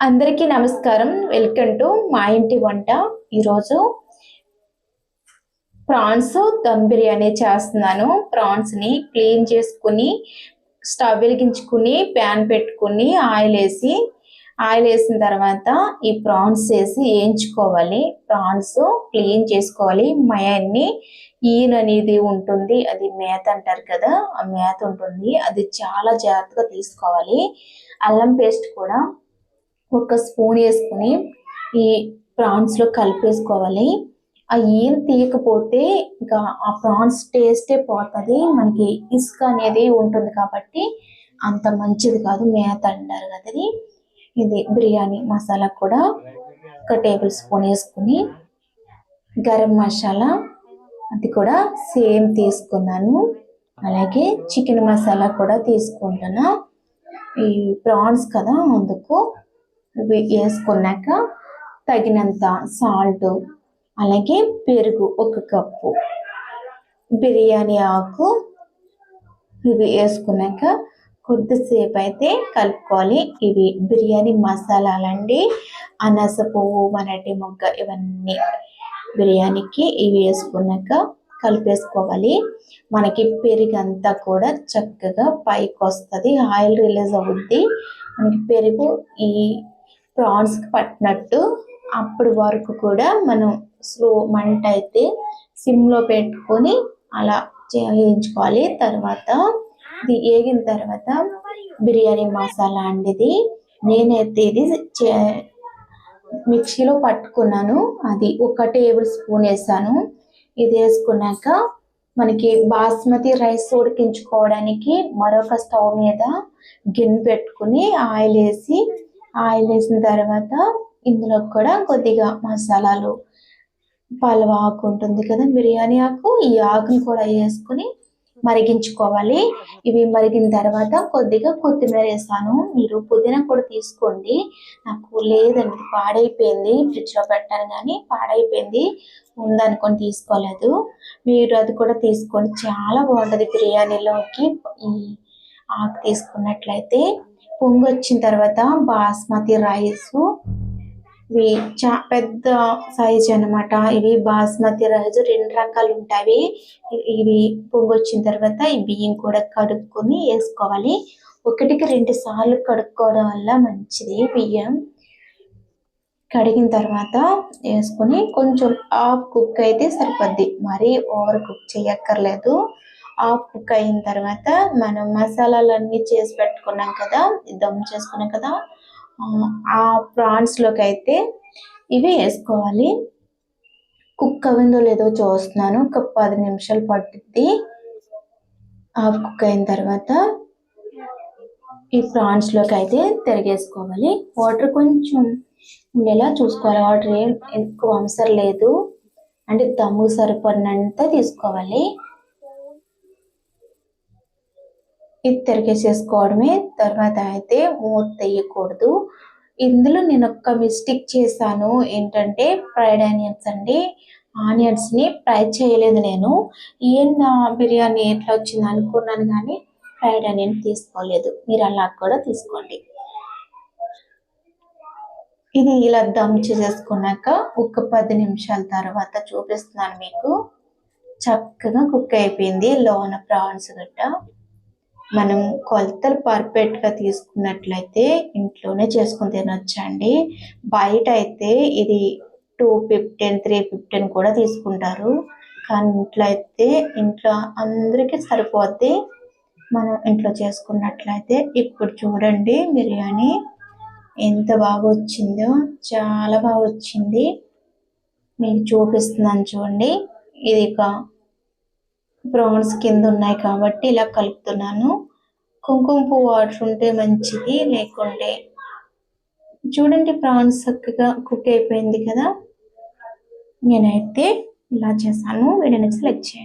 అందరికీ నమస్కారం. Welcome to మా ఇంటి వంట. ఈరోజు ప్రాన్స్ దమ్ బిర్యానీ చేస్తున్నాను. ప్రాన్స్ని క్లీన్ చేసుకుని స్టవ్ వెలిగించుకుని ప్యాన్ పెట్టుకుని ఆయిల్ వేసి ఆయిల్ వేసిన తర్వాత ఈ ప్రాన్స్ వేసి వేయించుకోవాలి. ప్రాన్స్ క్లీన్ చేసుకోవాలి. మయాన్ని ఈయన అనేది ఉంటుంది. అది మేత అంటారు కదా ఆ మేత ఉంటుంది. అది చాలా జాగ్రత్తగా తీసుకోవాలి. అల్లం పేస్ట్ కూడా ఒక స్పూన్ వేసుకుని ఈ ప్రాన్స్లో కలిపేసుకోవాలి. ఆ ఏం తీయకపోతే ఇంకా ఆ ప్రాన్స్ టేస్టే పోతుంది. మనకి ఇసుక అనేది ఉంటుంది కాబట్టి అంత మంచిది కాదు. మేత అంటారు కదా అది. ఇది బిర్యానీ మసాలా కూడా ఒక టేబుల్ స్పూన్ వేసుకుని గరం మసాలా అది కూడా సేమ్ తీసుకున్నాను. అలాగే చికెన్ మసాలా కూడా తీసుకుంటున్నా ఈ ప్రాన్స్ కదా అందుకు వేసుకున్నాక తగినంత సాల్ట్ అలాగే పెరుగు ఒక కప్పు. బిర్యానీ ఆకు ఇవి వేసుకున్నాక కొద్దిసేపు అయితే కలుపుకోవాలి. ఇవి బిర్యానీ మసాలాలండి. అనాస పువ్వు మనటి మొగ్గ ఇవన్నీ బిర్యానీకి ఇవి వేసుకున్నాక కలిపేసుకోవాలి. మనకి పెరుగు అంతా కూడా చక్కగా పైకి వస్తుంది ఆయిల్ రిలీజ్ అవుద్ది. మనకి పెరుగు ఈ ప్రాన్స్కి పట్టినట్టు అప్పటి వరకు కూడా మనం స్లో మంట అయితే సిమ్లో పెట్టుకొని అలా వేయించుకోవాలి తర్వాత ఇది వేగిన తర్వాత బిర్యానీ మసాలా అండిది. నేనైతే ఇది మిక్సీలో పట్టుకున్నాను. అది ఒక టేబుల్ స్పూన్ వేసాను. ఇది వేసుకున్నాక మనకి బాస్మతి రైస్ ఉడికించుకోవడానికి మరొక స్టవ్ మీద గిన్నె పెట్టుకుని ఆయిల్ వేసి ఆయిల్ వేసిన తర్వాత ఇందులో కూడా కొద్దిగా మసాలాలు పలవ ఆకు ఉంటుంది కదా బిర్యానీ ఆకు ఈ ఆకుని కూడా వేసుకుని మరిగించుకోవాలి. ఇవి మరిగిన తర్వాత కొద్దిగా కొత్తిమీర వేసాను. మీరు పుదీనా కూడా తీసుకోండి. నాకు లేదండి పాడైపోయింది. ఫ్రిడ్జ్లో పెట్టాను కానీ పాడైపోయింది. ఉందనుకొని తీసుకోలేదు. మీరు అది కూడా తీసుకోండి. చాలా బాగుంటుంది బిర్యానీలోకి. ఈ ఆకు తీసుకున్నట్లయితే పొంగు వచ్చిన తర్వాత బాస్మతి రైస్ ఇవి చా పెద్ద సైజ్ అనమాట ఇవి బాస్మతి రైస్ రెండు రకాలు ఉంటాయి. ఇవి పొంగు వచ్చిన తర్వాత ఈ బియ్యం కూడా కడుక్కొని వేసుకోవాలి. ఒకటికి రెండు సార్లు కడుక్కోవడం వల్ల మంచిది. బియ్యం కడిగిన తర్వాత వేసుకొని కొంచెం హాఫ్ కుక్ అయితే సరిపోద్ది. మరీ ఓవర్ కుక్ చేయక్కర్లేదు. హాఫ్ కుక్ అయిన తర్వాత మనం మసాలాలన్నీ చేసి పెట్టుకున్నాం కదా దమ్ చేసుకున్నాం కదా ఆ ప్రాన్స్లోకి అయితే ఇవి వేసుకోవాలి. కుక్ అవిందో లేదో చూస్తున్నాను ఒక పది నిమిషాలు పట్టుద్ది. హాఫ్ కుక్ అయిన తర్వాత ఈ ప్రాన్స్లోకి అయితే తిరిగేసుకోవాలి. వాటర్ కొంచెం ఉండేలా చూసుకోవాలి. వాటర్ ఏం ఎక్కువ అవసరం లేదు. అంటే దమ్ము సరిపడినంత తీసుకోవాలి. ఇది తిరిగేసేసుకోవడమే తర్వాత అయితే మూత తీయకూడదు ఇందులో నేను ఒక మిస్టేక్ చేశాను. ఏంటంటే ఫ్రైడ్ ఆనియన్స్ అండి. ఆనియన్స్ని ఫ్రై చేయలేదు నేను. ఏం బిర్యానీ ఎట్లా వచ్చింది అనుకున్నాను కానీ ఫ్రైడ్ ఆనియన్ తీసుకోలేదు. మీరు అలా కూడా తీసుకోండి. ఇది ఇలా దమ్ చేసేసుకున్నాక ఒక పది నిమిషాల తర్వాత చూపిస్తున్నాను మీకు. చక్కగా కుక్ అయిపోయింది. లోన ప్రాన్స్ గట్ట. మనం కొలతలు పర్ఫెక్ట్గా తీసుకున్నట్లయితే ఇంట్లోనే చేసుకుని తినొచ్చండి. బయట అయితే ఇది టూ ఫిఫ్టీన్ త్రీ ఫిఫ్టీన్ కూడా తీసుకుంటారు. కానీ ఇంట్లో అయితే ఇంట్లో అందరికీ సరిపోద్ది. మనం ఇంట్లో చేసుకున్నట్లయితే ఇప్పుడు చూడండి బిర్యానీ ఎంత బాగా వచ్చిందో చాలా బాగా వచ్చింది మీకు చూపిస్తున్నాను చూడండి. ఇది ఒక ప్రాన్స్ కింద ఉన్నాయి కాబట్టి ఇలా కలుపుతున్నాను. కుంకుమ పువ్వు వాటర్ ఉంటే మంచిది లేకుంటే చూడండి ప్రాన్స్ చక్కగా కుక్ అయిపోయింది కదా. నేనైతే ఇలా చేశాను. వీడియోని సెలెక్ట్ చేయండి.